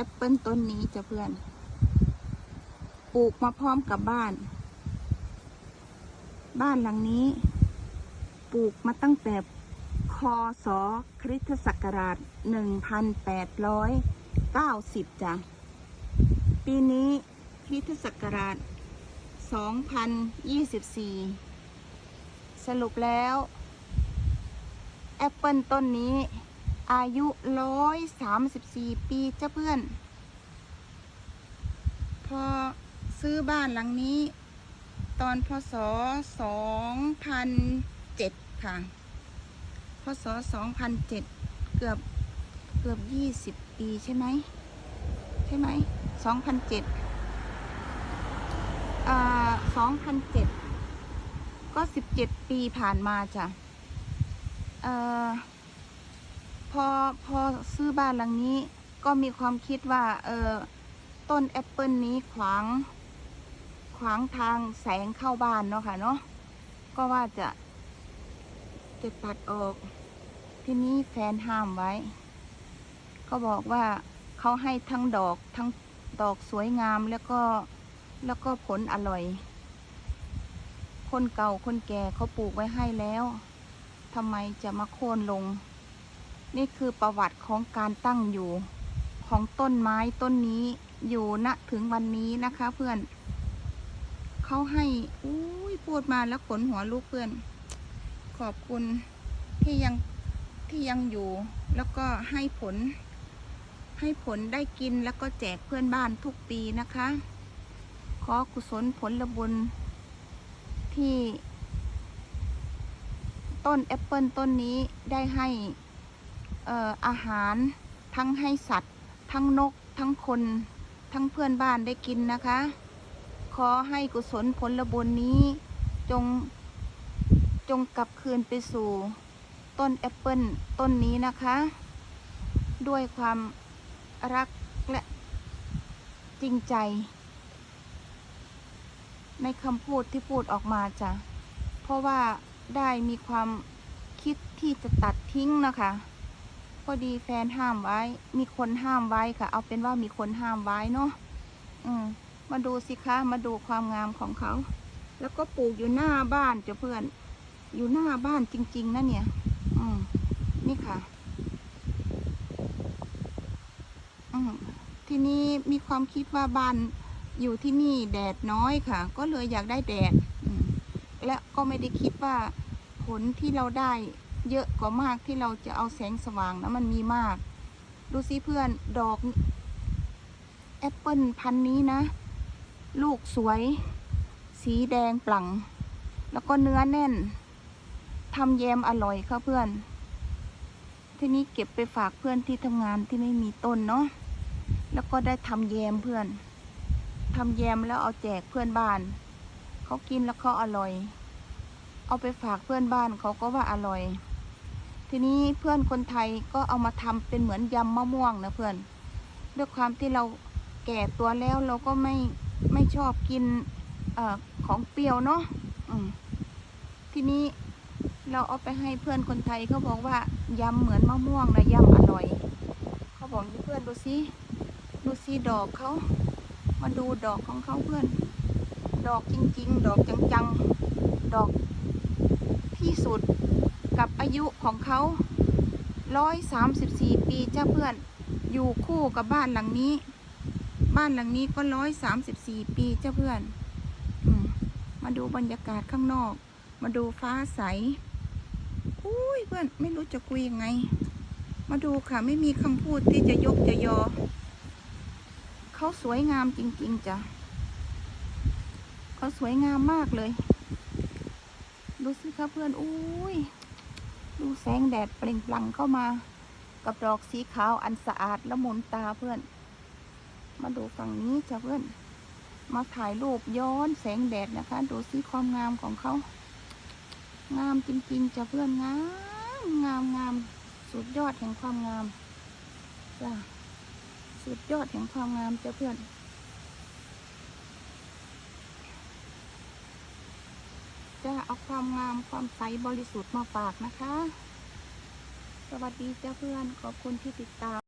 แอปเปิลต้นนี้จะเพื่อน ปลูกมาพร้อมกับบ้าน บ้านหลังนี้ ปลูกมาตั้งแต่คศคริสตศักราช 1890 จ้ะ ปีนี้คริสตศักราช 2024 สรุปแล้ว แอปเปิลต้นนี้ อายุ134ปีเจ้ะเพื่อน พอซื้อบ้านหลังนี้ ตอนพศ2007ค่ะ พศ2007เกือบเกือบ20ปีใช่ไหม ใช่ไหม2007อ่า2007ก็17ปีผ่านมาจ้ะ เอ่อ อพอซื้อบ้านหลังนี้ก็มีความคิดว่า เออต้นแอปเปิลนี้ขวาง ขวางทางแสงเข้าบ้านเนาะค่ะเนาะก็ว่าจะจะตัดออก ทีนี้แฟนห้ามไว้ ก็บอกว่าเขาให้ทั้งดอกทั้งดอกสวยงามแล้วก็แล้วก็ผลอร่อย คนเก่าคนแก่เขาปลูกไว้ให้แล้วทำไมจะมาโค่นลง นี่คือประวัติของการตั้งอยู่ของต้นไม้ต้นนี้อยู่ณถึงวันนี้นะคะ เพื่อนเขาให้อุ้ยพูดมาแล้วขนหัวลุกเพื่อน ขอบคุณที่ยังที่ยังอยู่ แล้วก็ให้ผล ให้ผลได้กินแล้วก็แจกเพื่อนบ้านทุกปีนะคะ ขอกุศลผลบุญที่ ต้นแอปเปิลต้นนี้ได้ให้ อาหารทั้งให้สัตว์ ทั้งนก ทั้งคน ทั้งเพื่อนบ้านได้กินนะคะ ขอให้กุศลผลบุญนี้ จงจงกลับคืนไปสู่ ต้นแอปเปิลต้นนี้นะคะ ด้วยความรักและจริงใจ ในคำพูดที่พูดออกมาจ้ะ เพราะว่าได้มีความคิดที่จะตัดทิ้งนะคะ อดีแฟนห้ามไว้ มีคนห้ามไว้ค่ะ เอาเป็นว่ามีคนห้ามไว้เนาะอืมมาดูสิคะมาดูความงามของเขา แล้วก็ปลูกอยู่หน้าบ้านจ้ะเพื่อน อยู่หน้าบ้านจริง ๆนะเนี่ย อืมนี่ค่ะ อืมทีนี้มีความคิดว่าบ้านอยู่ที่นี่แดดน้อยค่ะ ก็เลยอยากได้แดดและก็ไม่ได้คิดว่าผลที่เราได้ เยอะกว่ามากที่เราจะเอาแสงสว่างนะมันมีมาก ดูสิเพื่อนดอกแอปเปิลพันนี้นะ ลูกสวย สีแดงปลั่ง แล้วก็เนื้อแน่นทำแยมอร่อยค่ะเพื่อน ทีนี้เก็บไปฝากเพื่อนที่ทำงานที่ไม่มีต้นเนาะแล้วก็ได้ทำแยมเพื่อนทำแยมแล้วเอาแจกเพื่อนบ้าน เขากินแล้วเขาอร่อย เอาไปฝากเพื่อนบ้านเขาก็ว่าอร่อย ทีนี้เพื่อนคนไทยก็เอามาทำเป็นเหมือนยำมะม่วงนะเพื่อน ด้วยความที่เราแก่ตัวแล้วเราก็ไม่ไม่ชอบกินอของเปรี้ยวเนาะทีนี้เราเอาไปให้เพื่อนคนไทยเขาบอกว่ายำเหมือนมะม่วงนะยำอร่อย เขาบอกเพื่อนดูสิดูสิดอกเขามาดูดอกของเขาเพื่อน ดอกจริง ๆ ดอกจังๆ ดอกที่สุด กับอายุของเขาร้อยสามสิบสี่ปีจ้าเพื่อน อยู่คู่กับบ้านหลังนี้ บ้านหลังนี้ก็ร้อยสามสิบสี่ปีจ้าเพื่อนอมมาดูบรรยากาศข้างนอก มาดูฟ้าใส อุ้ยเพื่อนไม่รู้จะคุยยังไง มาดูค่ะไม่มีคำพูดที่จะยกจะยอ เขาสวยงามจริง ๆจ้ะเขาสวยงามมากเลย ดูสิคะเพื่อน อุ้ย ดูแสงแดดเปล่งปลั่งเข้ามา กับดอกสีขาวอันสะอาดละมุนตาเพื่อน มาดูฝั่งนี้จ้ะเพื่อน มาถ่ายรูปย้อนแสงแดดนะคะ ดูสิความงามของเขา งามจริงๆจ้ะเพื่อนงามงามงามสุดยอดแห่งความงามจ้ะสุดยอดแห่งความงามจ้ะเพื่อน จะเอาความงามความใสบริสุทธิ์มาฝากนะคะ สวัสดีจ้าเพื่อนขอบคุณที่ติดตาม